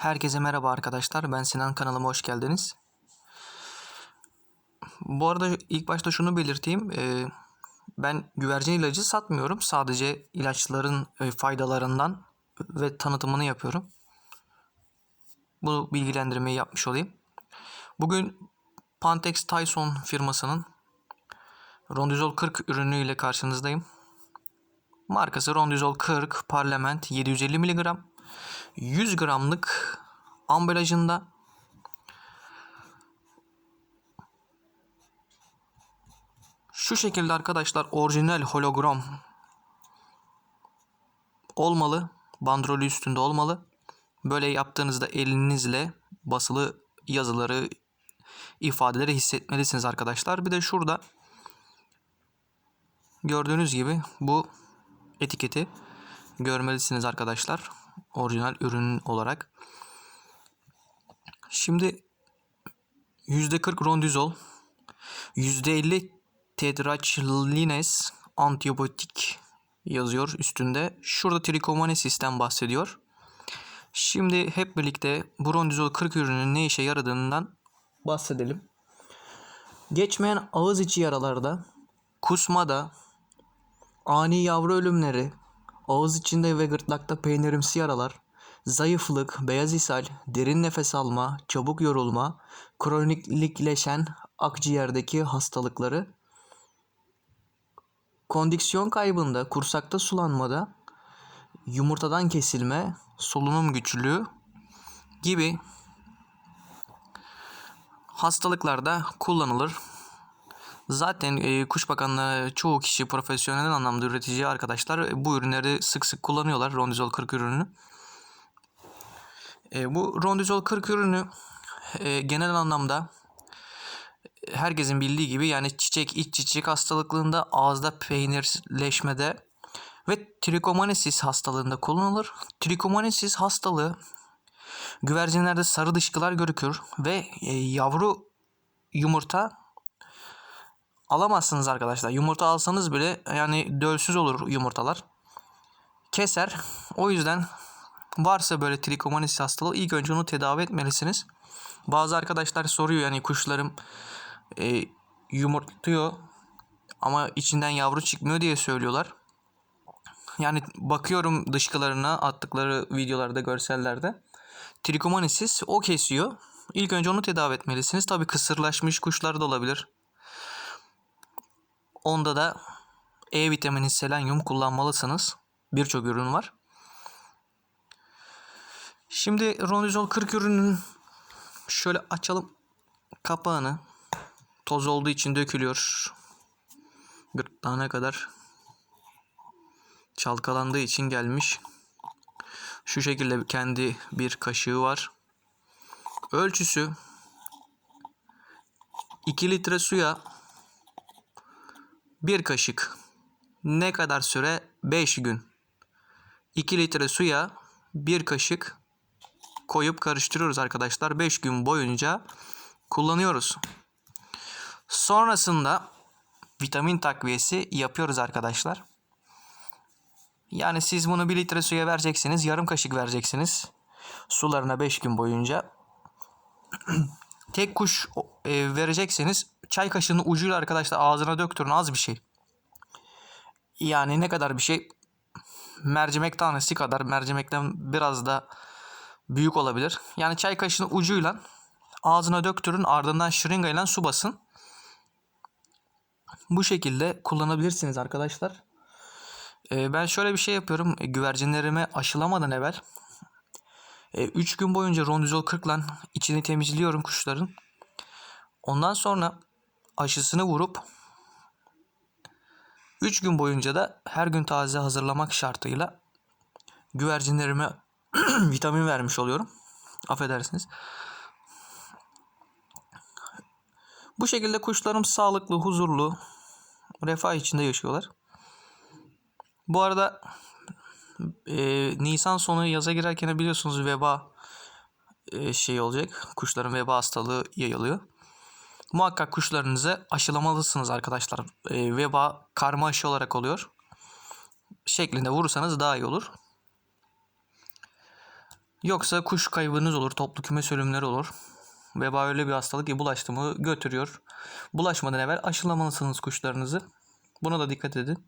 Herkese merhaba arkadaşlar. Ben Sinan kanalıma hoş geldiniz. Bu arada ilk başta şunu belirteyim. Ee, ben güvercin ilacı satmıyorum. Sadece ilaçların e, faydalarından ve tanıtımını yapıyorum. Bu bilgilendirmeyi yapmış olayım. Bugün Pantex Tyson firmasının Rondizol 40 ürünüyle karşınızdayım. Markası Rondizol 40 Parlament 750 mg. 100 gramlık ambalajında şu şekilde arkadaşlar orijinal hologram olmalı. Bandrolü üstünde olmalı. Böyle yaptığınızda elinizle basılı yazıları, ifadeleri hissetmelisiniz arkadaşlar. Bir de şurada gördüğünüz gibi bu etiketi görmelisiniz arkadaşlar. Orijinal ürün olarak. Şimdi %40 rondizol, %50 tetraçlines antibiyotik yazıyor üstünde. Şurada trikomonesisten bahsediyor. Şimdi hep birlikte bu rondizol 40 ürünün ne işe yaradığından bahsedelim. Geçmeyen ağız içi yaralarda, kusmada, ani yavru ölümleri, ağız içinde ve gırtlakta peynirimsi yaralar, zayıflık, beyaz ishal, derin nefes alma, çabuk yorulma, kronikleşen akciğerdeki hastalıkları, kondiksiyon kaybında, kursakta sulanmada, yumurtadan kesilme, solunum güçlüğü gibi hastalıklarda kullanılır. Zaten e, Kuş Bakanlığı çoğu kişi profesyonel anlamda üretici arkadaşlar e, bu ürünleri sık sık kullanıyorlar. Rondizol 40 ürünü. E, bu Rondizol 40 ürünü e, genel anlamda herkesin bildiği gibi yani çiçek iç çiçek hastalıklığında ağızda peynirleşmede ve trikomonesis hastalığında kullanılır. Trikomonesis hastalığı güvercinlerde sarı dışkılar görükür ve e, yavru yumurta alamazsınız arkadaşlar. Yumurta alsanız bile yani dölsüz olur yumurtalar. Keser. O yüzden varsa böyle trikomonesis hastalığı ilk önce onu tedavi etmelisiniz. Bazı arkadaşlar soruyor yani kuşlarım e, yumurtluyor ama içinden yavru çıkmıyor diye söylüyorlar. Yani bakıyorum dışkılarına attıkları videolarda görsellerde. Trikomonesis o kesiyor. İlk önce onu tedavi etmelisiniz. Tabi kısırlaşmış kuşlar da olabilir. Onda da E vitamini selenyum kullanmalısınız. Birçok ürün var. Şimdi Ronizol 40 ürünün şöyle açalım kapağını. Toz olduğu için dökülüyor. Gırtlağına kadar çalkalandığı için gelmiş. Şu şekilde kendi bir kaşığı var. Ölçüsü 2 litre suya bir kaşık. Ne kadar süre? 5 gün. 2 litre suya bir kaşık koyup karıştırıyoruz arkadaşlar. 5 gün boyunca kullanıyoruz. Sonrasında vitamin takviyesi yapıyoruz arkadaşlar. Yani siz bunu 1 litre suya vereceksiniz. Yarım kaşık vereceksiniz. Sularına 5 gün boyunca. Tek kuş e, verecekseniz çay kaşığının ucuyla arkadaşlar ağzına döktürün az bir şey. Yani ne kadar bir şey? Mercimek tanesi kadar mercimekten biraz da büyük olabilir. Yani çay kaşığının ucuyla ağzına döktürün ardından şırıngayla su basın. Bu şekilde kullanabilirsiniz arkadaşlar. Ee, ben şöyle bir şey yapıyorum. E, güvercinlerime aşılamadan evvel 3 gün boyunca rondizol 40 ile içini temizliyorum kuşların. Ondan sonra aşısını vurup 3 gün boyunca da her gün taze hazırlamak şartıyla güvercinlerime vitamin vermiş oluyorum. Affedersiniz. Bu şekilde kuşlarım sağlıklı, huzurlu, refah içinde yaşıyorlar. Bu arada e, Nisan sonu yaza girerken biliyorsunuz veba e, şey olacak. Kuşların veba hastalığı yayılıyor. Muhakkak kuşlarınızı aşılamalısınız arkadaşlar. E, veba karma aşı olarak oluyor. Şeklinde vurursanız daha iyi olur. Yoksa kuş kaybınız olur, toplu kümes ölümleri olur. Veba öyle bir hastalık ki bulaştı mı götürüyor. Bulaşmadan evvel aşılamalısınız kuşlarınızı. Buna da dikkat edin.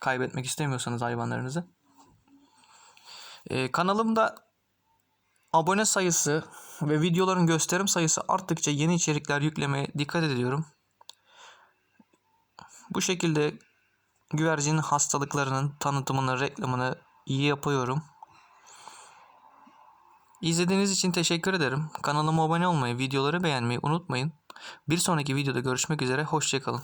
Kaybetmek istemiyorsanız hayvanlarınızı. Ee, kanalımda abone sayısı ve videoların gösterim sayısı arttıkça yeni içerikler yüklemeye dikkat ediyorum. Bu şekilde güvercin hastalıklarının tanıtımını, reklamını iyi yapıyorum. İzlediğiniz için teşekkür ederim. Kanalıma abone olmayı, videoları beğenmeyi unutmayın. Bir sonraki videoda görüşmek üzere. Hoşçakalın.